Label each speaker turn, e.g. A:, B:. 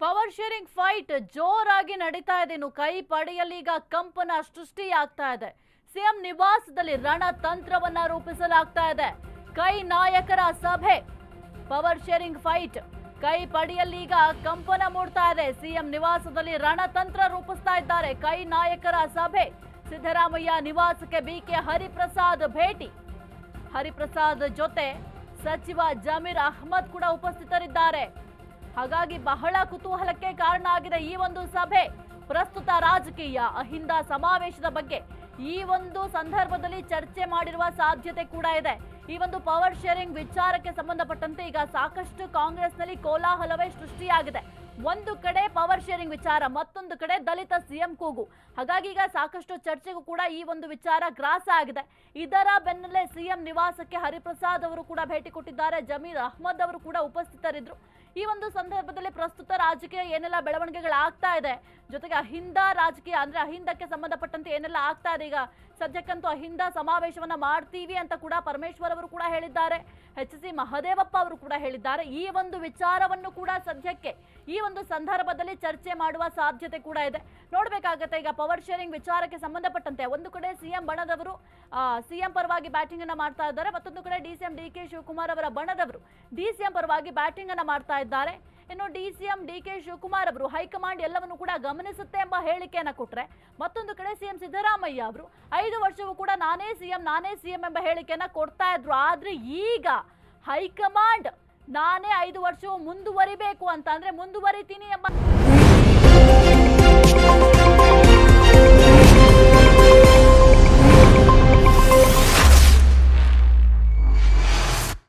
A: Power sharing fight ಜೋರಾಗಿ ನಡೀತಾ ಇದೆ. ಕೈ ಪಡೆಯಲ್ಲಿ ಈಗ ಕಂಪನ ಸೃಷ್ಟಿಯಾಗ್ತಾ ಇದೆ. ಸಿಎಂ ನಿವಾಸದಲ್ಲಿ ರಣತಂತ್ರವನ್ನ ರೂಪಿಸಲಾಗ್ತಾ ಇದೆ. ಕೈ ನಾಯಕರ ಸಭೆ. Power sharing fight. ಕೈ ಪಡೆಯಲ್ಲಿ ಈಗ ಕಂಪನ ಮೂಡ್ತಾ ಇದೆ. ಸಿಎಂ ನಿವಾಸದಲ್ಲಿ ರಣತಂತ್ರ ರೂಪಿಸ್ತಾ ಇದ್ದಾರೆ. ಕೈ ನಾಯಕರ ಸಭೆ. ಸಿದ್ದರಾಮಯ್ಯ ನಿವಾಸಕ್ಕೆ ಬಿಕೆ ಹರಿಪ್ರಸಾದ್ ಭೇಟಿ. ಹರಿಪ್ರಸಾದ್ ಜೊತೆ ಸಚಿವ ಜಮೀರ್ ಅಹ್ಮದ್ ಕೂಡ ಉಪಸ್ಥಿತರಿದ್ದಾರೆ. ಹಾಗಾಗಿ ಬಹಳ ಕುತೂಹಲಕ್ಕೆ ಕಾರಣ ಆಗಿದೆ ಈ ಒಂದು ಸಭೆ. ಪ್ರಸ್ತುತ ರಾಜಕೀಯ ಅಹಿಂದ ಸಮಾವೇಶದ ಬಗ್ಗೆ ಈ ಒಂದು ಸಂದರ್ಭದಲ್ಲಿ ಚರ್ಚೆ ಮಾಡಿರುವ ಸಾಧ್ಯತೆ ಕೂಡ ಇದೆ. ಈ ಒಂದು ಪವರ್ ಶೇರಿಂಗ್ ವಿಚಾರಕ್ಕೆ ಸಂಬಂಧಪಟ್ಟಂತೆ ಈಗ ಸಾಕಷ್ಟು ಕಾಂಗ್ರೆಸ್ನಲ್ಲಿ ಕೋಲಾಹಲವೇ ಸೃಷ್ಟಿಯಾಗಿದೆ. ಒಂದು ಕಡೆ ಪವರ್ ಶೇರಿಂಗ್ ವಿಚಾರ, ಮತ್ತೊಂದು ಕಡೆ ದಲಿತ ಸಿಎಂ ಕೂಗು. ಹಾಗಾಗಿ ಈಗ ಸಾಕಷ್ಟು ಚರ್ಚೆಗೂ ಕೂಡ ಈ ಒಂದು ವಿಚಾರ ಗ್ರಾಸ ಆಗಿದೆ. ಇದರ ಬೆನ್ನಲ್ಲೇ ಸಿಎಂ ನಿವಾಸಕ್ಕೆ ಹರಿಪ್ರಸಾದ್ ಅವರು ಕೂಡ ಭೇಟಿ ಕೊಟ್ಟಿದ್ದಾರೆ. ಜಮೀರ್ ಅಹ್ಮದ್ ಅವರು ಕೂಡ ಉಪಸ್ಥಿತರಿದ್ರು. ಈ ಒಂದು ಸಂದರ್ಭದಲ್ಲಿ ಪ್ರಸ್ತುತ ರಾಜಕೀಯ ಏನೆಲ್ಲ ಬೆಳವಣಿಗೆಗಳಾಗ್ತಾ ಇದೆ ಜೊತೆಗೆ ಅಹಿಂದ ರಾಜಕೀಯ ಅಂದ್ರೆ ಅಹಿಂದಕ್ಕೆ ಸಂಬಂಧಪಟ್ಟಂತೆ ಏನೆಲ್ಲ ಆಗ್ತಾ ಇದೆ ಈಗ? ಸದ್ಯಕ್ಕಂತೂ ಅಹಿಂದ ಸಮಾವೇಶವನ್ನ ಮಾಡ್ತೀವಿ ಅಂತ ಕೂಡ ಪರಮೇಶ್ವರ್ ಅವರು ಕೂಡ ಹೇಳಿದ್ದಾರೆ. ಎಚ್ ಸಿ ಮಹದೇವಪ್ಪ ಅವರು ಕೂಡ ಹೇಳಿದ್ದಾರೆ. ಈ ಒಂದು ವಿಚಾರವನ್ನು ಕೂಡ ಸದ್ಯಕ್ಕೆ ಈ ಒಂದು ಸಂದರ್ಭದಲ್ಲಿ ಚರ್ಚೆ ಮಾಡುವ ಸಾಧ್ಯತೆ ಕೂಡ ಇದೆ. ನೋಡ್ಬೇಕಾಗತ್ತೆ ಈಗ ಪವರ್ ಶೇರಿಂಗ್ ವಿಚಾರಕ್ಕೆ ಸಂಬಂಧಪಟ್ಟಂತೆ ಒಂದು ಕಡೆ ಸಿಎಂ ಬಣದವರು ಸಿಎಂ ಪರವಾಗಿ ಬ್ಯಾಟಿಂಗ್ ಅನ್ನ ಮಾಡ್ತಾ ಇದ್ದಾರೆ. ಮತ್ತೊಂದು ಕಡೆ ಡಿಸಿಎಂ ಡಿ ಕೆ ಶಿವಕುಮಾರ್ ಅವರ ಬಣದವರು ಡಿಸಿಎಂ ಪರವಾಗಿ ಬ್ಯಾಟಿಂಗ್ ಅನ್ನ ಮಾಡ್ತಾ ಇದ್ದಾರೆ. ಇನ್ನು D C M D K Shivakumar ಅವರು ಹೈಕಮಾಂಡ್ ಎಲ್ಲವನ್ನು ಕೂಡ ಗಮನಿಸುತ್ತೆ ಎಂಬ ಹೇಳಿಕೆಯನ್ನು ಕೊಟ್ಟರೆ ಮತ್ತೊಂದು ಕಡೆ ಸಿಎಂ ಸಿದ್ದರಾಮಯ್ಯ ಅವರು ಐದು ವರ್ಷವೂ ಕೂಡ ನಾನೇ ಸಿಎಂ ನಾನೇ ಸಿಎಂ ಎಂಬ ಹೇಳಿಕೆಯನ್ನು ಕೊಡ್ತಾ ಇದ್ರು. ಆದ್ರೆ ಈಗ ಹೈಕಮಾಂಡ್ ನಾನೇ ಐದು ವರ್ಷವೂ ಮುಂದುವರಿಬೇಕು ಅಂತ ಅಂದರೆ ಮುಂದುವರಿತೀನಿ ಎಂಬ